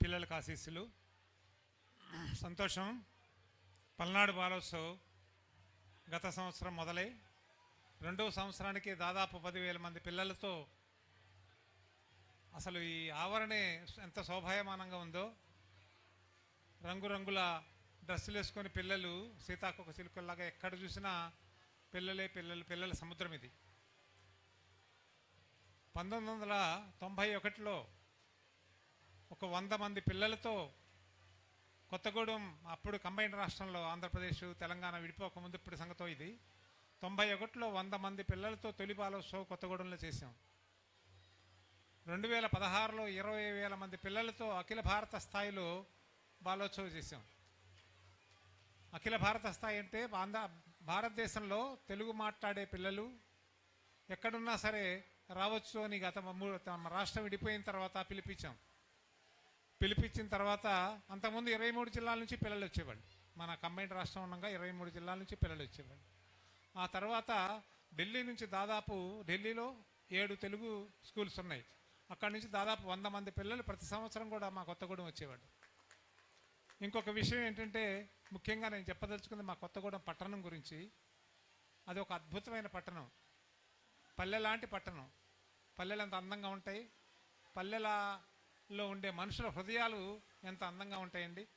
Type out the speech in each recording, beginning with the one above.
పిల్లలకు ఆశీస్సులు సంతోషం పల్నాడు బాలోత్సవ్ గత సంవత్సరం మొదలై రెండవ సంవత్సరానికి దాదాపు పదివేల మంది పిల్లలతో అసలు ఈ ఆవరణే ఎంత శోభాయమానంగా ఉందో. రంగురంగుల డ్రెస్సులు వేసుకొని పిల్లలు సీతాకొక చిలుకల్లాగా ఎక్కడ చూసినా పిల్లలే పిల్లలు పిల్లల సముద్రం ఇది. పంతొమ్మిది వందల తొంభై ఒకటిలో ఒక వంద మంది పిల్లలతో కొత్తగూడెం అప్పుడు కంబైన్ రాష్ట్రంలో ఆంధ్రప్రదేశ్ తెలంగాణ విడిపోకముందు ఇప్పుడు సంగతో ఇది. తొంభై ఒకటిలో వంద మంది పిల్లలతో తొలి బాలోత్సవం కొత్తగూడెంలో చేసాం రెండు వేల పదహారులో ఇరవై వేల మంది పిల్లలతో అఖిల భారత స్థాయిలో బాలోత్సవం చేశాం. అఖిల భారత స్థాయి అంటే ఆంధ్ర భారతదేశంలో తెలుగు మాట్లాడే పిల్లలు ఎక్కడున్నా సరే రావచ్చు అని గత మూ- తమ రాష్ట్రం విడిపోయిన తర్వాత పిలిపించాం. పిలిపించిన తర్వాత అంతకుముందు ఇరవై మూడు జిల్లాల నుంచి పిల్లలు వచ్చేవాళ్ళు. మన కంబైన్డ్ రాష్ట్రం ఉండగా ఇరవై మూడు జిల్లాల నుంచి పిల్లలు వచ్చేవాళ్ళు. ఆ తర్వాత ఢిల్లీ నుంచి దాదాపు ఢిల్లీలో ఏడు తెలుగు స్కూల్స్ ఉన్నాయి. అక్కడి నుంచి దాదాపు వంద మంది పిల్లలు ప్రతి సంవత్సరం కూడా మా కొత్తగూడెం వచ్చేవాళ్ళు. ఇంకొక విషయం ఏంటంటే ముఖ్యంగా నేను చెప్పదలుచుకుంది మా కొత్తగూడెం పట్టణం గురించి. అది ఒక అద్భుతమైన పట్టణం. పల్లె లాంటి పట్టణం. పల్లెలు ఎంత అందంగా ఉంటాయి. లో ఉండే మనుషుల హృదయాలు ఎంత అందంగా ఉంటాయండి.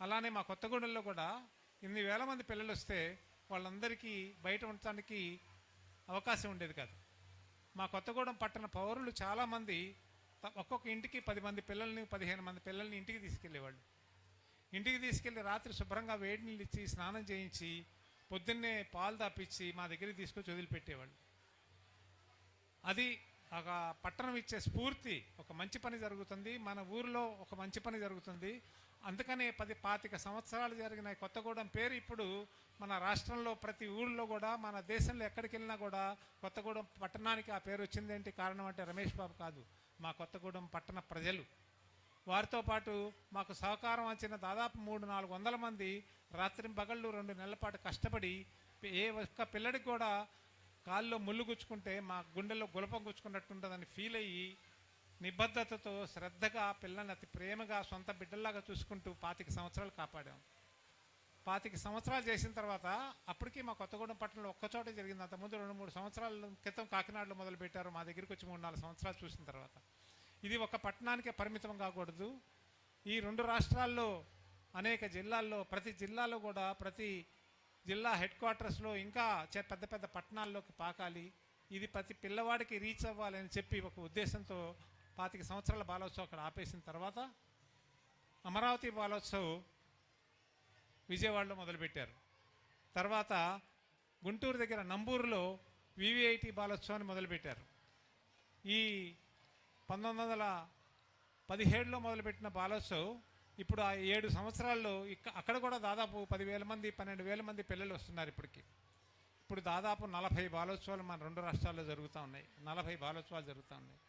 అలానే మా కొత్తగూడెంలో కూడా ఇన్ని వేల మంది పిల్లలు వస్తే వాళ్ళందరికీ బయట ఉండటానికి అవకాశం ఉండేది కాదు. మా కొత్తగూడెం పట్టణ పౌరులు చాలామంది ఒక్కొక్క ఇంటికి పది మంది పిల్లల్ని పదిహేను మంది పిల్లల్ని ఇంటికి తీసుకెళ్ళేవాళ్ళు. ఇంటికి తీసుకెళ్ళి రాత్రి శుభ్రంగా వేడి నీళ్ళు ఇచ్చి స్నానం చేయించి పొద్దున్నే పాలు తాపించి మా దగ్గరికి తీసుకొచ్చి వదిలిపెట్టేవాళ్ళు. అది ఒక పట్టణం ఇచ్చే స్ఫూర్తి ఒక మంచి పని జరుగుతుంది. మన ఊరిలో ఒక మంచి పని జరుగుతుంది. అందుకనే పది పాతిక సంవత్సరాలు జరిగిన కొత్తగూడెం పేరు ఇప్పుడు మన రాష్ట్రంలో ప్రతి ఊళ్ళో కూడా మన దేశంలో ఎక్కడికి వెళ్ళినా కూడా కొత్తగూడెం పట్టణానికి ఆ పేరు వచ్చింది ఏంటి? కారణం అంటే రమేష్ బాబు కాదు. మా కొత్తగూడెం పట్టణ ప్రజలు. వారితో పాటు మాకు సహకారం వచ్చిన దాదాపు మూడు నాలుగు వందల మంది రాత్రి పగళ్ళు రెండు నెలల పాటు కష్టపడి ఏ ఒక్క పిల్లడికి కూడా కాల్లో ముళ్ళు గుచ్చుకుంటే మా గుండెల్లో గులపం గుచ్చుకున్నట్టుంటుందని ఫీల్ అయ్యి నిబద్ధతతో శ్రద్ధగా పిల్లల్ని అతి ప్రేమగా సొంత బిడ్డల్లాగా చూసుకుంటూ పాతిక సంవత్సరాలు కాపాడాం. పాతిక సంవత్సరాలు చేసిన తర్వాత అప్పటికి మా కొత్తగూడెం పట్టణంలో ఒక్కచోట జరిగింది. అంతకుముందు రెండు మూడు సంవత్సరాల క్రితం కాకినాడలో మొదలుపెట్టారు. మా దగ్గరికి వచ్చి మూడు నాలుగు సంవత్సరాలు చూసిన తర్వాత. ఇది ఒక పట్టణానికే పరిమితం కాకూడదు. ఈ రెండు రాష్ట్రాల్లో అనేక జిల్లాల్లో ప్రతి జిల్లాలో కూడా ప్రతి జిల్లా హెడ్ క్వార్టర్స్లో ఇంకా చే- పెద్ద పెద్ద పట్టణాల్లోకి పాకాలి. ఇది ప్రతి పిల్లవాడికి రీచ్ అవ్వాలని చెప్పి ఒక ఉద్దేశంతో పాతిక సంవత్సరాల బాలోత్సవం అక్కడ ఆపేసిన తర్వాత అమరావతి బాలోత్సవ్ విజయవాడలో మొదలుపెట్టారు. తర్వాత గుంటూరు దగ్గర నంబూరులో వివిఐటి బాలోత్సవాన్ని మొదలుపెట్టారు. ఈ పంతొమ్మిది వందల పదిహేడులో మొదలుపెట్టిన బాలోత్సవ్ ఇప్పుడు ఆ ఏడు సంవత్సరాల్లో ఇక్క అక్కడ కూడా దాదాపు పదివేల మంది పన్నెండు వేల మంది పిల్లలు వస్తున్నారు ఇప్పటికి. ఇప్పుడు దాదాపు నలభై బాలోత్సవాలు మన రెండు రాష్ట్రాల్లో జరుగుతూ ఉన్నాయి. నలభై బాలోత్సవాలు జరుగుతూ ఉన్నాయి.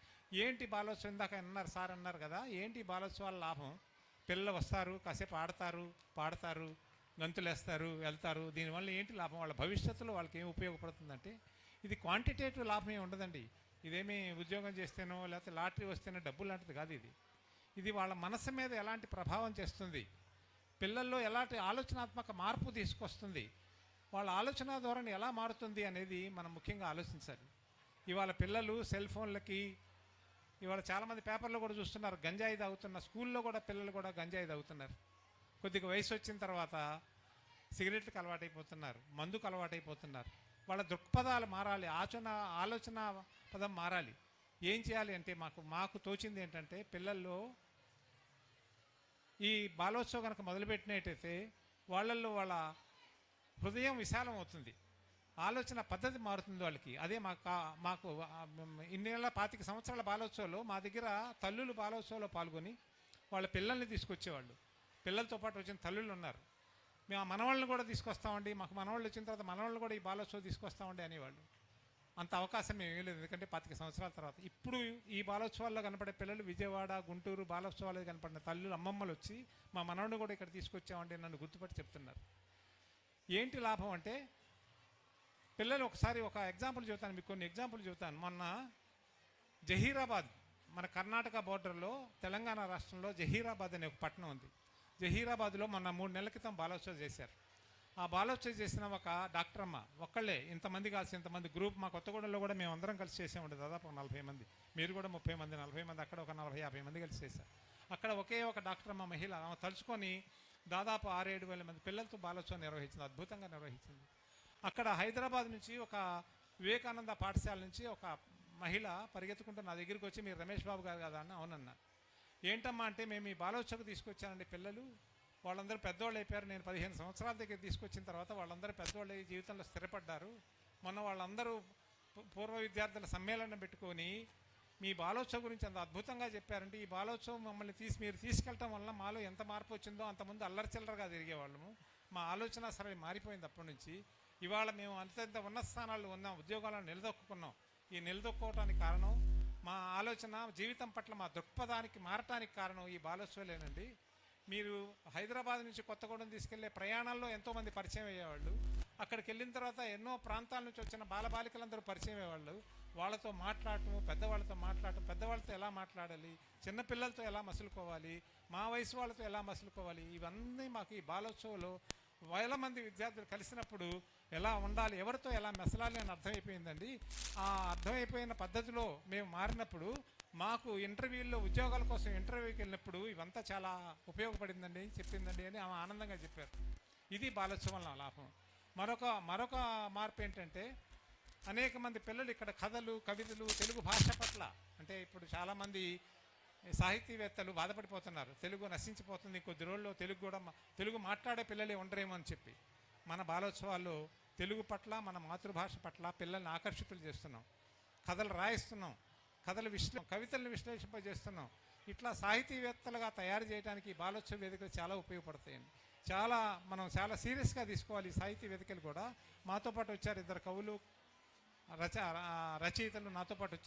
ఏంటి బాలోత్సవం? ఇందాక అన్నారు సార్ అన్నారు కదా ఏంటి బాలోత్సవాల లాభం? పిల్లలు వస్తారు కాసేపు ఆడతారు పాడతారు గంతులేస్తారు వెళ్తారు. దీనివల్ల ఏంటి లాభం? వాళ్ళ భవిష్యత్తులో వాళ్ళకి ఏం ఉపయోగపడుతుందంటే ఇది క్వాంటిటేటివ్ లాభం ఏమి ఉండదండి. ఇదేమీ ఉద్యోగం చేస్తేనో లేకపోతే లాటరీ వస్తేనో డబ్బు లాంటిది కాదు ఇది. ఇది వాళ్ళ మనసు మీద ఎలాంటి ప్రభావం చేస్తుంది? పిల్లల్లో ఎలాంటి ఆలోచనాత్మక మార్పు తీసుకొస్తుంది? వాళ్ళ ఆలోచన ధోరణి ఎలా మారుతుంది అనేది మనం ముఖ్యంగా ఆలోచించాలి. ఇవాళ పిల్లలు సెల్ ఫోన్లకి ఇవాళ చాలామంది పేపర్లో కూడా చూస్తున్నారు గంజాయి తాగుతున్న స్కూల్లో కూడా పిల్లలు కూడా గంజాయి తాగుతున్నారు. కొద్దిగా వయసు వచ్చిన తర్వాత సిగరెట్లకు అలవాటైపోతున్నారు మందుకు అలవాటైపోతున్నారు. వాళ్ళ దృక్పథాలు మారాలి ఆచన ఆలోచన పదం మారాలి. ఏం చేయాలి అంటే మాకు మాకు తోచింది ఏంటంటే పిల్లల్లో ఈ బాలోత్సవం కనుక మొదలుపెట్టినట్టయితే వాళ్ళల్లో వాళ్ళ హృదయం విశాలం అవుతుంది ఆలోచన పద్ధతి మారుతుంది వాళ్ళకి. అదే మాకు మాకు ఇన్ని నెలల పాతిక సంవత్సరాల బాలోత్సవంలో మా దగ్గర తల్లులు బాలోత్సవంలో పాల్గొని వాళ్ళ పిల్లల్ని తీసుకొచ్చేవాళ్ళు. పిల్లలతో పాటు వచ్చిన తల్లులు ఉన్నారు. మేము ఆ మనవాళ్ళని కూడా తీసుకొస్తామండి. మాకు మనవాళ్ళు వచ్చిన తర్వాత మనవాళ్ళు కూడా ఈ బాలోత్సవం తీసుకొస్తామండి అనేవాళ్ళు. అంత అవకాశం ఏమీ లేదు. ఎందుకంటే పాతిక సంవత్సరాల తర్వాత. ఇప్పుడు ఈ బాలోత్సవాల్లో కనపడే పిల్లలు విజయవాడ గుంటూరు బాలోత్సవాలు కనపడిన తల్లులు అమ్మమ్మలు వచ్చి మా మనవడిని కూడా ఇక్కడ తీసుకొచ్చామండి నన్ను గుర్తుపట్టి చెప్తున్నారు. ఏంటి లాభం అంటే పిల్లలు ఒకసారి ఒక ఎగ్జాంపుల్ చెబుతాను మీకు కొన్ని ఎగ్జాంపుల్ చెబుతాను. మొన్న జహీరాబాద్ మన కర్ణాటక బోర్డర్లో తెలంగాణ రాష్ట్రంలో జహీరాబాద్ అనే ఒక పట్టణం ఉంది. జహీరాబాద్లో మొన్న మూడు నెలల క్రితం బాలోత్సవం చేశారు. ఆ బాలోత్సవ చేసిన ఒక డాక్టర్ అమ్మ ఒక్కళ్ళే ఇంతమంది కాల్సి ఇంతమంది గ్రూప్ మా కొత్తగూడెంలో కూడా మేము అందరం కలిసి చేసామండి దాదాపు నలభై మంది. మీరు కూడా ముప్పై మంది నలభై మంది అక్కడ ఒక నలభై యాభై మంది కలిసి చేశారు. అక్కడ ఒకే ఒక డాక్టర్ అమ్మ మహిళ ఆమె తలుచుకొని దాదాపు ఆరేడు వేల మంది పిల్లలతో బాలోత్సవం నిర్వహించింది అద్భుతంగా నిర్వహించింది. అక్కడ హైదరాబాద్ నుంచి ఒక వివేకానంద పాఠశాల నుంచి ఒక మహిళ పరిగెత్తుకుంటూ నా దగ్గరికి వచ్చి మీరు రమేష్ బాబు గారు కదా అని అవునన్నా ఏంటమ్మా అంటే మేము ఈ బాలోత్సవకు తీసుకొచ్చానండి పిల్లలు వాళ్ళందరూ పెద్దవాళ్ళు అయిపోయారు. నేను పదిహేను సంవత్సరాల దగ్గర తీసుకొచ్చిన తర్వాత వాళ్ళందరూ పెద్దవాళ్ళు అయ్యి జీవితంలో స్థిరపడ్డారు. మొన్న వాళ్ళందరూ పూ- పూర్వ విద్యార్థుల సమ్మేళనం పెట్టుకొని మీ బాలోత్సవం గురించి అంత అద్భుతంగా చెప్పారంటే ఈ బాలోత్సవం మమ్మల్ని తీసి మీరు తీసుకెళ్ళటం వల్ల మాలో ఎంత మార్పు వచ్చిందో అంతకుముందు అల్లరి చిల్లరగా తిరిగేవాళ్ళము. మా ఆలోచన సరే మారిపోయింది అప్పటి నుంచి. ఇవాళ మేము అంతంత ఉన్నత స్థానాల్లో ఉన్నాం ఉద్యోగాలను నిలదొక్కున్నాం ఈ నిలదొక్కోవటానికి కారణం మా ఆలోచన జీవితం పట్ల మా దృక్పథానికి మారటానికి కారణం ఈ బాలోత్సవాలేనండి. మీరు హైదరాబాద్ నుంచి కొత్తగూడెం తీసుకెళ్ళే ప్రయాణాల్లో ఎంతోమంది పరిచయం అయ్యేవాళ్ళు. అక్కడికి వెళ్ళిన తర్వాత ఎన్నో ప్రాంతాల నుంచి వచ్చిన బాలబాలికలందరూ పరిచయం అయ్యేవాళ్ళు. వాళ్ళతో మాట్లాడటం పెద్దవాళ్ళతో మాట్లాడటం పెద్దవాళ్ళతో ఎలా మాట్లాడాలి చిన్నపిల్లలతో ఎలా మసులుకోవాలి మా వయసు వాళ్ళతో ఎలా మసులుకోవాలి ఇవన్నీ మాకు ఈ బాలోత్సవంలో వేల మంది విద్యార్థులు కలిసినప్పుడు ఎలా ఉండాలి ఎవరితో ఎలా మెసలాలి అని అర్థమైపోయిందండి. ఆ అర్థమైపోయిన పద్ధతిలో మేము మారినప్పుడు మాకు ఇంటర్వ్యూల్లో ఉద్యోగాల కోసం ఇంటర్వ్యూకి వెళ్ళినప్పుడు ఇవంతా చాలా ఉపయోగపడిందండి చెప్పిందండి అని ఆమె ఆనందంగా చెప్పారు. ఇది బాలోత్సవం వల్ల లాభం. మరొక మరొక మార్పు ఏంటంటే అనేక మంది పిల్లలు ఇక్కడ కథలు కవితలు తెలుగు భాష పట్ల అంటే ఇప్పుడు చాలామంది సాహితీవేత్తలు బాధపడిపోతున్నారు. తెలుగు నశించిపోతుంది కొద్ది రోజుల్లో తెలుగు కూడా తెలుగు మాట్లాడే పిల్లలే ఉండరేమో అని చెప్పి. మన బాలోత్సవాల్లో తెలుగు పట్ల మన మాతృభాష పట్ల పిల్లల్ని ఆకర్షితులు చేస్తున్నాం. కథలు రాయిస్తున్నాం. కథలు విశ్లే కవితలను విశ్లేషింపజేస్తున్నాం. ఇట్లా సాహితీవేత్తలుగా తయారు చేయడానికి ఈ బాలోత్సవ వేదికలు చాలా ఉపయోగపడతాయండి. చాలా మనం చాలా సీరియస్గా తీసుకోవాలి ఈ సాహితీ వేదికలు కూడా. మాతో పాటు వచ్చారు ఇద్దరు కవులు రచ రచయితలు నాతో పాటు వచ్చారు.